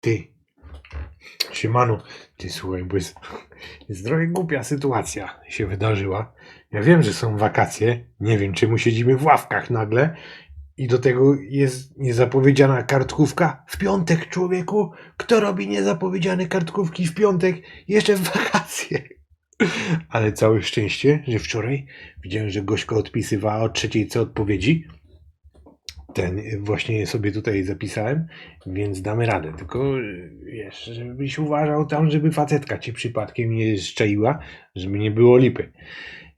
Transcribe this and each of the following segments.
Ty. Siemano. Ty słuchaj, bo jest, jest trochę głupia sytuacja się wydarzyła. Ja wiem, że są wakacje. Nie wiem, czemu siedzimy w ławkach nagle. I do tego jest niezapowiedziana kartkówka w piątek, człowieku. Kto robi niezapowiedziane kartkówki w piątek? Jeszcze w wakacje. Ale całe szczęście, że wczoraj widziałem, że Gośka odpisywała o trzeciej co odpowiedzi. Ten właśnie sobie tutaj zapisałem, więc damy radę. Tylko wiesz, żebyś uważał tam, żeby facetka ci przypadkiem nie szczaiła, żeby nie było lipy.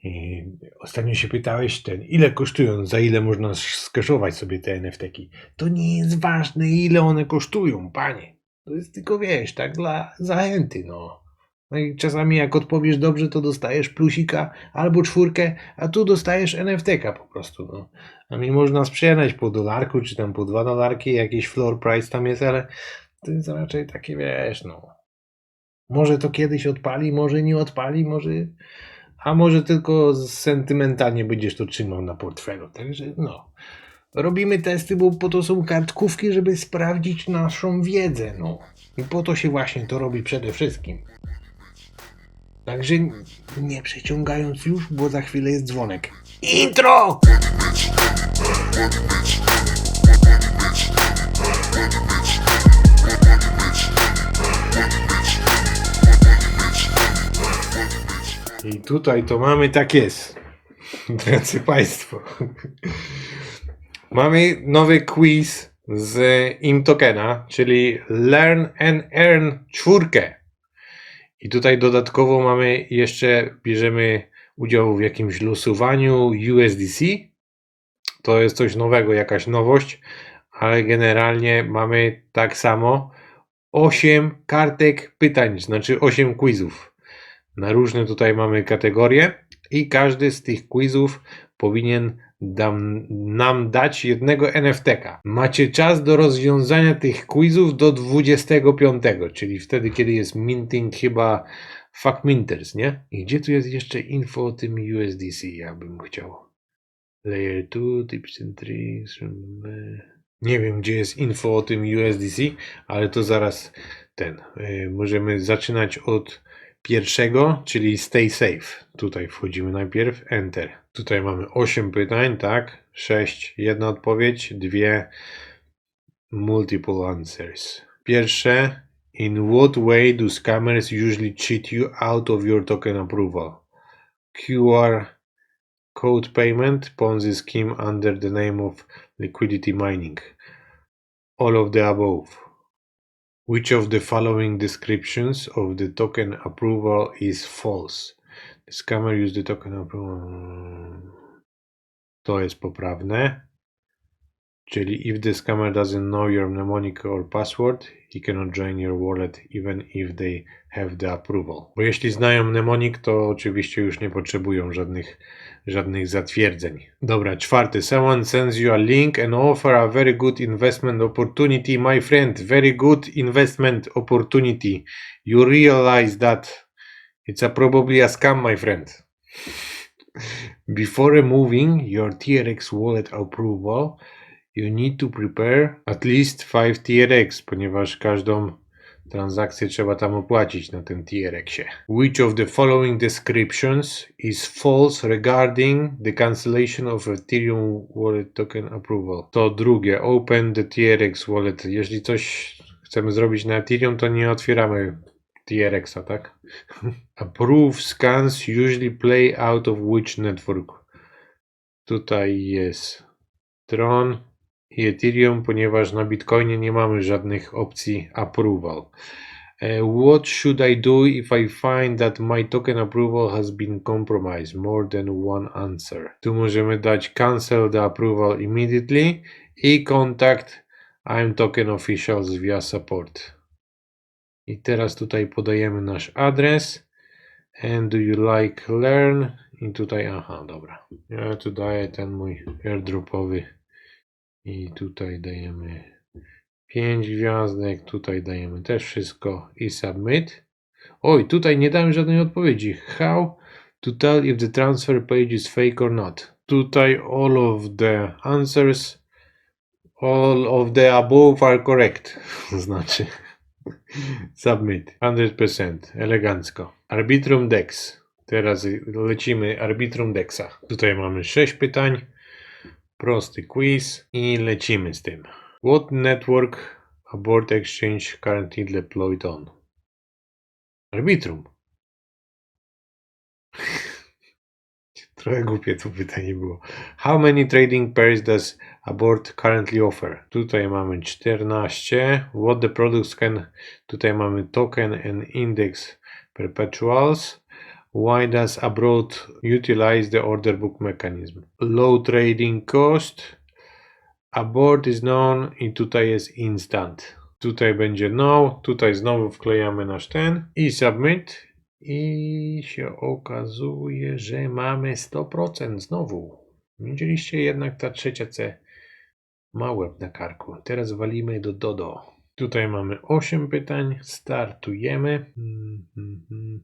I ostatnio się pytałeś ten, ile kosztują, za ile można skeszować sobie te NFT-ki. To nie jest ważne, ile one kosztują, panie. To jest tylko, wiesz, tak dla zachęty, no. No i czasami jak odpowiesz dobrze, to dostajesz plusika albo czwórkę, a tu dostajesz NFT-ka po prostu, no. A mi można sprzedać po dolarku, czy tam po dwa dolarki, jakiś floor price tam jest, ale to jest raczej takie, wiesz, no. Może to kiedyś odpali, może nie odpali, może... A może tylko sentymentalnie będziesz to trzymał na portfelu. Także no. Robimy testy, bo po to są kartkówki, żeby sprawdzić naszą wiedzę, no. I po to się właśnie to robi przede wszystkim. Także nie przeciągając już, bo za chwilę jest dzwonek. Intro! I tutaj to mamy tak jest. Drodzy Państwo. Mamy nowy quiz z ImTokena, czyli Learn and Earn czwórkę. I tutaj dodatkowo mamy jeszcze, bierzemy udział w jakimś losowaniu USDC. To jest coś nowego, jakaś nowość, ale generalnie mamy tak samo 8 kartek pytań, znaczy 8 quizów. Na różne tutaj mamy kategorie i każdy z tych quizów powinien dam, nam dać jednego NFT-ka. Macie czas do rozwiązania tych quizów do 25, czyli wtedy, kiedy jest minting chyba fuck minters, nie? I gdzie tu jest jeszcze info o tym USDC, ja bym chciał. Layer 2, tips and tricks. Nie wiem, gdzie jest info o tym USDC, ale to zaraz ten. y, możemy zaczynać od pierwszego, czyli stay safe. Tutaj wchodzimy najpierw, enter. Tutaj mamy 8 pytań, tak? 6, jedna odpowiedź, dwie multiple answers. Pierwsze, in what way do scammers usually cheat you out of your token approval? QR code payment, Ponzi scheme under the name of liquidity mining. All of the above. Which of the following descriptions of the token approval is false? The scammer used the token approval. To jest poprawne. Czyli if the scammer doesn't know your mnemonic or password, he cannot join your wallet even if they have the approval. Bo jeśli znają mnemonik, to oczywiście już nie potrzebują żadnych, żadnych zatwierdzeń. Dobra, czwarty. Someone sends you a link and offer a very good investment opportunity. My friend, very good investment opportunity. You realize that it's a probably a scam, my friend. Before removing your TRX wallet approval, you need to prepare at least 5 TRX, ponieważ każdą transakcję trzeba tam opłacić na tym TRX-ie. Which of the following descriptions is false regarding the cancellation of Ethereum wallet token approval? To drugie, open the TRX wallet. Jeśli coś chcemy zrobić na Ethereum, to nie otwieramy TRX-a, tak? Approve scans usually play out of which network? Tutaj jest Tron Ethereum, ponieważ na Bitcoinie nie mamy żadnych opcji approval. E, What should I do if I find that my token approval has been compromised? More than one answer. Tu możemy dać cancel the approval immediately i contact I'm token officials via support. I teraz tutaj podajemy nasz adres. And do you like learn? I tutaj, aha, dobra. Ja tu daję ten mój airdropowy. I tutaj dajemy 5 gwiazdek. Tutaj dajemy też wszystko i submit. Oj, tutaj nie dałem żadnej odpowiedzi. How to tell if the transfer page is fake or not? Tutaj all of the answers, all of the above are correct. Znaczy, Submit. 100%. Elegancko. Arbitrum Dex. Teraz lecimy Arbitrum Dexa. Tutaj mamy 6 pytań. Prosty quiz i lecimy z tym. What network abort exchange currently deployed on? Arbitrum. Trochę głupie to pytanie było. How many trading pairs does Abort currently offer? Tutaj mamy 14. What the products can... Tutaj mamy token and index perpetuals. Why does Abroad utilize the order book mechanism? Low trading cost. Abort is known i tutaj jest instant. Tutaj będzie no, tutaj znowu wklejamy nasz ten i submit i się okazuje, że mamy 100% znowu. Widzieliście jednak ta trzecia C ma łeb na karku. Teraz walimy do Dodo. Tutaj mamy 8 pytań. Startujemy. Mm-hmm.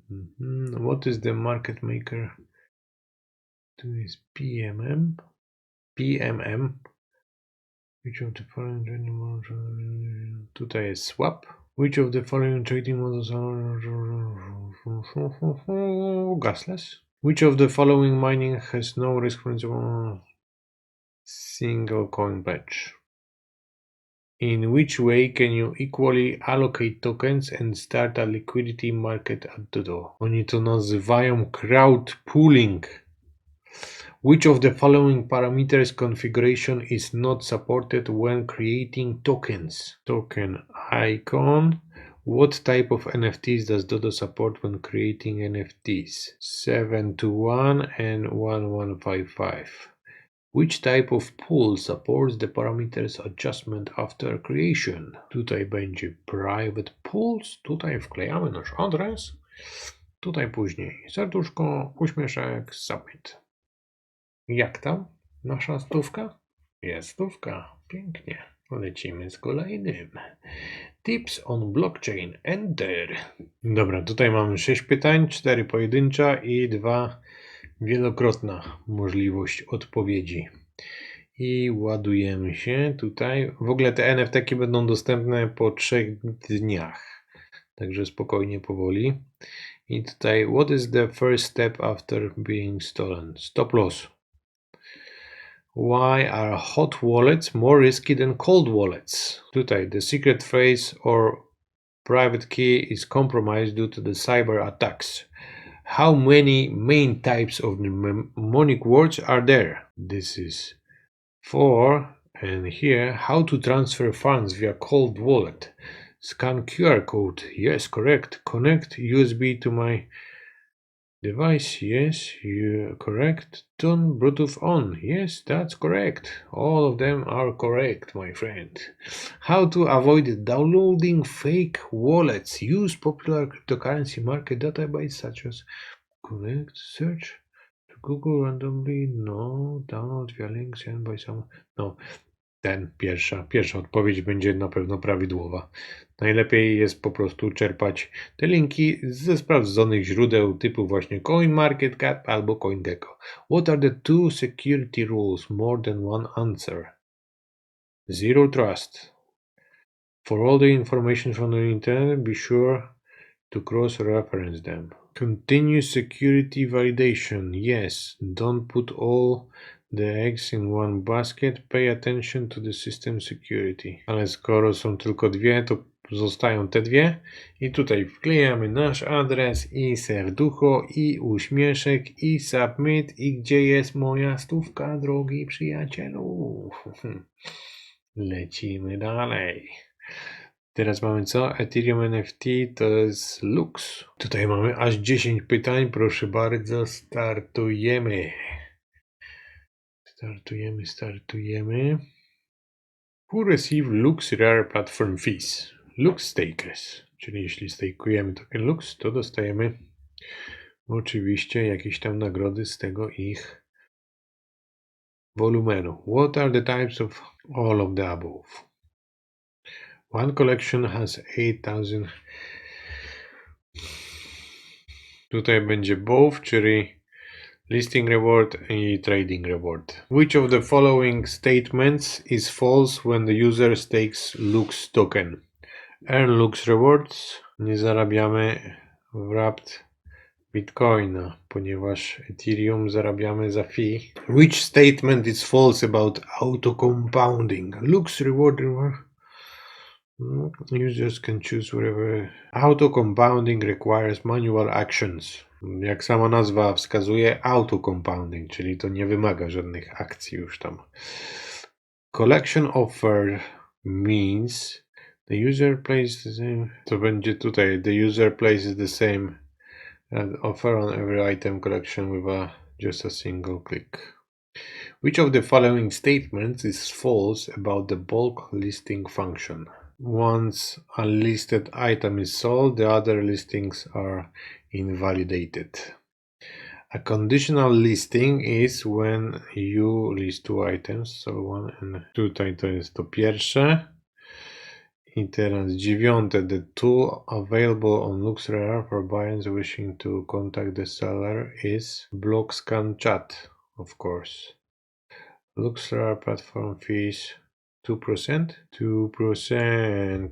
What is the market maker? Tu jest PMM. PMM. Which of the following trading models? Tutaj jest swap. Which of the following trading models are gasless? Which of the following mining has no risk from single coin pledge? In which way can you equally allocate tokens and start a liquidity market at the door? Oni to nazywają crowd pooling. Which of the following parameters configuration is not supported when creating tokens? Token icon. What type of NFTs does Dodo support when creating NFTs? 721 and 1155. Which type of pool supports the parameters adjustment after creation? Tutaj będzie private pools. Tutaj wklejamy nasz adres. Tutaj później serduszko, uśmieszek, submit. Jak tam? Nasza stówka? Jest stówka. Pięknie. Lecimy z kolejnym. Tips on blockchain. Enter. Dobra, tutaj mamy 6 pytań, 4 pojedyncza i 2 wielokrotna możliwość odpowiedzi. I ładujemy się tutaj. W ogóle te NFT będą dostępne po 3 dniach. Także spokojnie, powoli. I tutaj, what is the first step after being stolen? Stop loss. Why are hot wallets more risky than cold wallets? Tutaj the secret phrase or private key is compromised due to the cyber attacks. How many main types of mnemonic words are there? This is four. And here, how to transfer funds via cold wallet. Scan QR code. Yes, correct. Connect USB to my Device, yes, you're correct. Turn Bluetooth on. Yes, that's correct. All of them are correct, my friend. How to avoid downloading fake wallets. Use popular cryptocurrency market database such as Connect, search to Google randomly. No, download via links sent by some. No, ten, pierwsza, pierwsza odpowiedź będzie na pewno prawidłowa. Najlepiej jest po prostu czerpać te linki ze sprawdzonych źródeł typu właśnie CoinMarketCap albo CoinGecko. What are the two security rules? More than one answer. Zero trust. For all the information from the internet, be sure to cross-reference them. Continuous security validation. Yes, don't put all the eggs in one basket, pay attention to the system security. Ale skoro są tylko dwie, to zostają te dwie. I tutaj wklejamy nasz adres i serducho i uśmieszek i submit i gdzie jest moja stówka, drogi przyjacielu. Lecimy dalej. Teraz mamy co? Ethereum NFT to jest Lux. Tutaj mamy aż 10 pytań. Proszę bardzo, startujemy. Startujemy, startujemy. Who receive Lux Rare Platform Fees? Lux Stakers. Czyli jeśli stakujemy token Lux, to dostajemy oczywiście jakieś tam nagrody z tego ich wolumenu. What are the types of all of the above? One collection has 8000. Tutaj będzie both, czyli Listing reward and trading reward. Which of the following statements is false when the user stakes Lux token? Earn Lux Rewards. Nie zarabiamy wrapped Bitcoina, ponieważ Ethereum zarabiamy za fee. Which statement is false about auto compounding? Lux reward. Mm, Users can choose whatever. Auto compounding requires manual actions. Jak sama nazwa wskazuje, auto compounding, czyli to nie wymaga żadnych akcji już tam. Collection offer means the user places the same. To będzie tutaj. The user places the same offer on every item collection with a just a single click. Which of the following statements is false about the bulk listing function? Once a listed item is sold, the other listings are invalidated. A conditional listing is when you list two items, so one and tutaj to to pierwsze. I teraz dziewiąte. The tool available on LuxRare for buyers wishing to contact the seller is BlockScan Chat, of course. LuxRare platform fees 2%? 2%.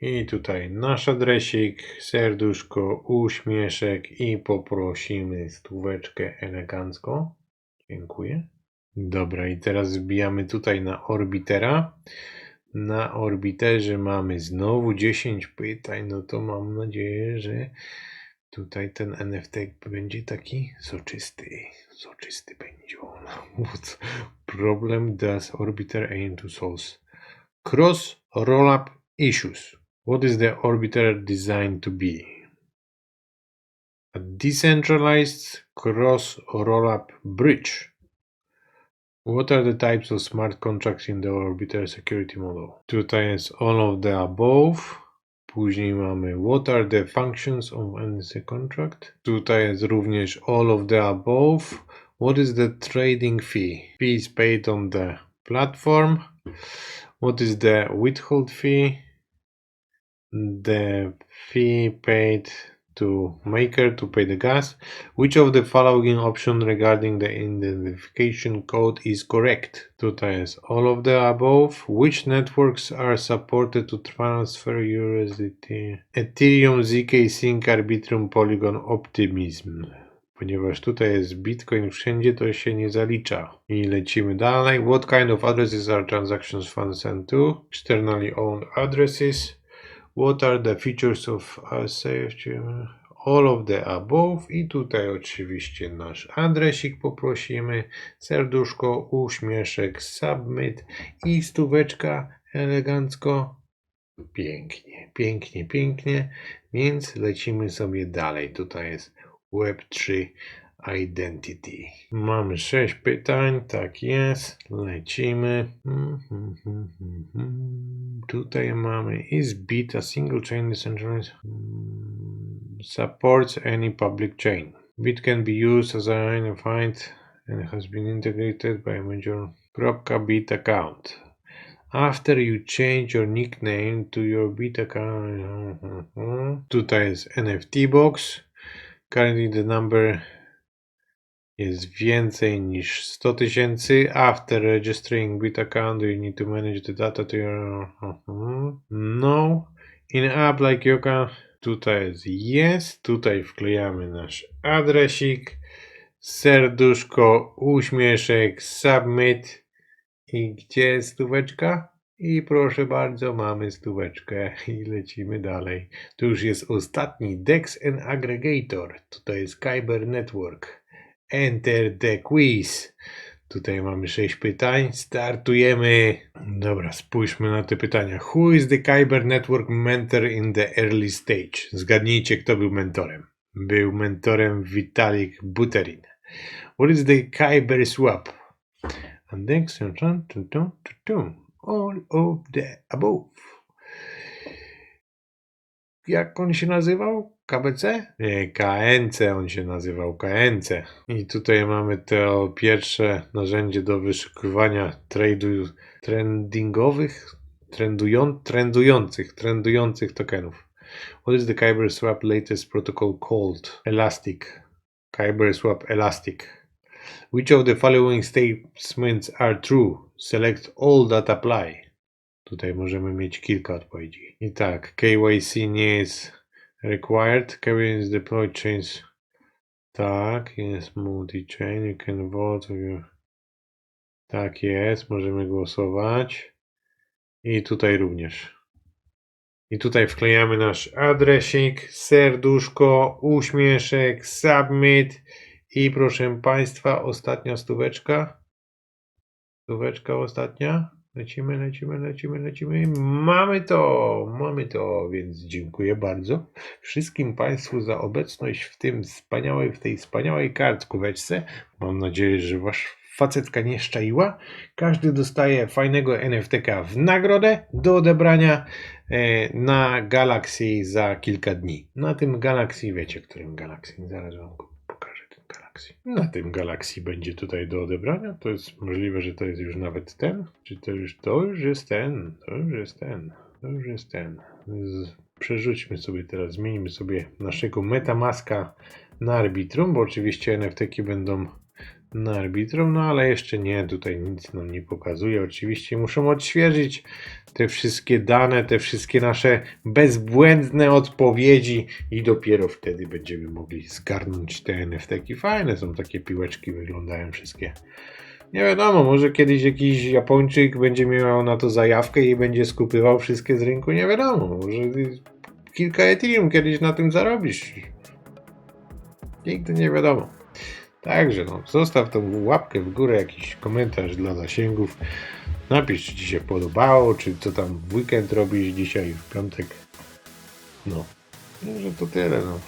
I tutaj nasz adresik, serduszko, uśmieszek i poprosimy stóweczkę elegancko. Dziękuję. Dobra, i teraz wbijamy tutaj na Orbitera. Na Orbiterze mamy znowu 10 pytań, no to mam nadzieję, że tutaj ten NFT będzie taki soczysty. Soczysty będzie on. Problem does Orbiter aim to solve? Cross rollup issues. What is the Orbiter designed to be? A decentralized cross rollup bridge. What are the types of smart contracts in the Orbiter security model? Tutaj all of the above. Później mamy what are the functions of NC contract. Tutaj jest również all of the above. What is the trading fee? Fee is paid on the platform. What is the withhold fee? The fee paid to maker to pay the gas. Which of the following option regarding the identification code is correct? Tutaj times. all of the above. Which networks are supported to transfer USDT? Ethereum, ZK, Sync, Arbitrum, Polygon, Optimism. Ponieważ tutaj jest Bitcoin wszędzie, to się nie zalicza. I lecimy dalej. What kind of addresses are transactions funds sent to? Externally owned addresses. What are the features of safety? All of the above. I tutaj oczywiście nasz adresik poprosimy. Serduszko, uśmieszek, submit i stóweczka elegancko. Pięknie, pięknie, pięknie. Więc lecimy sobie dalej. Tutaj jest Web3 Identity. Mamy sześć pytań, tak jest. Lecimy. Mhm, mhm, mhm. Tutaj mamy is bit a single chain decentralized Mm, supports any public chain. Bit can be used as a unified and has been integrated by a major .bit account. After you change your nickname to your bit account. Tutaj jest NFT box. Currently the number jest więcej niż 100 tysięcy. After registering bit account, you need to manage the data to your... No. In app like Yoga, tutaj jest yes. Tutaj wklejamy nasz adresik, serduszko, uśmieszek, submit i gdzie jest stóweczka? I proszę bardzo, mamy stóweczkę i lecimy dalej. Tu już jest ostatni Dex and Aggregator. Tutaj jest Kyber Network. Enter the quiz. Tutaj mamy sześć pytań. Startujemy. Dobra, spójrzmy na te pytania. Who is the Kyber Network mentor in the early stage? Zgadnijcie, kto był mentorem. Był mentorem Vitalik Buterin. What is the Kyber Swap? Tum, tum. all of the above. Jak on się nazywał? KBC? Nie, KNC on się nazywał, KNC. I tutaj mamy to pierwsze narzędzie do wyszukiwania trade'u trendingowych, trendują, trendujących, trendujących tokenów. What is the Kyber Swap latest protocol called? Elastic. Kyber Swap Elastic. Which of the following statements are true? Select all that apply. Tutaj możemy mieć kilka odpowiedzi. I tak, KYC nie jest required. Is deployed chains. Tak, jest multi-chain. You can vote. Tak jest, możemy głosować. I tutaj również. I tutaj wklejamy nasz adresik, serduszko, uśmieszek, submit i proszę Państwa, ostatnia stóweczka. Stóweczka ostatnia. Lecimy, lecimy, lecimy, lecimy. Mamy to, mamy to, więc dziękuję bardzo wszystkim Państwu za obecność w tym wspaniałej, w tej wspaniałej kartkóweczce. Mam nadzieję, że Wasz facetka nie szczaiła. Każdy dostaje fajnego NFTK w nagrodę do odebrania e, na Galaxy za kilka dni. Na tym Galaxy, wiecie, którym Galaxy? Zaraz Wam go Na tym Galaxy będzie tutaj do odebrania. To jest możliwe, że to jest już nawet ten. Czy to już, to już jest ten, to już jest ten, to już jest ten. Z, przerzućmy sobie teraz, zmienimy sobie naszego Metamaska na Arbitrum, bo oczywiście NFT-ki będą na Arbitrum, no ale jeszcze nie, tutaj nic nam nie pokazuje. Oczywiście muszą odświeżyć te wszystkie dane, te wszystkie nasze bezbłędne odpowiedzi i dopiero wtedy będziemy mogli zgarnąć te NFT-ki. Fajne są takie piłeczki, wyglądają wszystkie. Nie wiadomo, może kiedyś jakiś Japończyk będzie miał na to zajawkę i będzie skupywał wszystkie z rynku, nie wiadomo. Może kilka Ethereum kiedyś na tym zarobisz. Nigdy nie wiadomo. Także no, zostaw tą łapkę w górę, jakiś komentarz dla zasięgów. Napisz, czy Ci się podobało, czy co tam w weekend robisz dzisiaj, w piątek. No, że to tyle, no.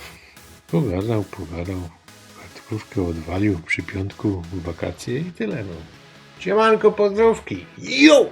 Pogadał, pogadał. Kartkówkę odwalił przy piątku w wakacje i tyle, no. Siemanko, pozdrówki. Jo!